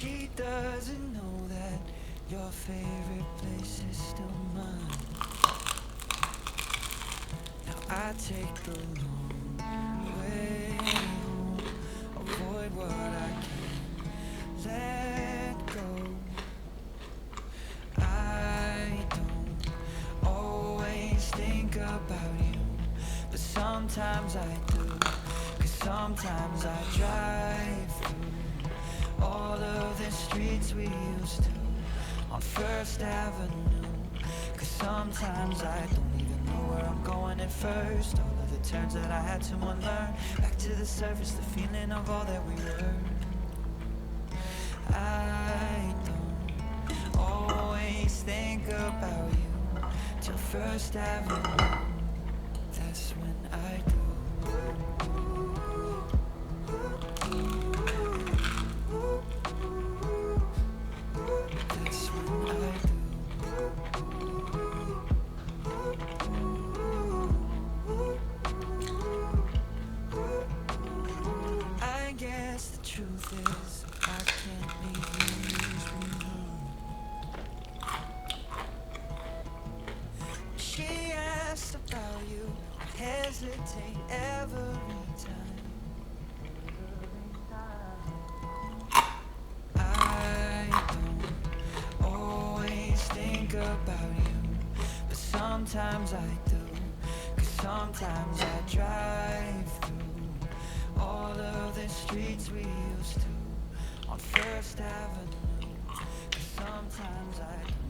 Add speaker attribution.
Speaker 1: she doesn't know that your favorite place is still mine. Now I take the long way home. Avoid what I can't let go. I don't always think about you, but sometimes I do. Cause sometimes I drive through all of the streets we used to on First Avenue. Cause sometimes I don't even know where I'm going at first. All of the turns that I had to unlearn. Back to the surface, the feeling of all that we were. I don't always think about you till First Avenue. That's when I hesitate every time. I don't always think about you, but sometimes I do. Cause sometimes I drive through all of the streets we used to on First Avenue. Cause sometimes I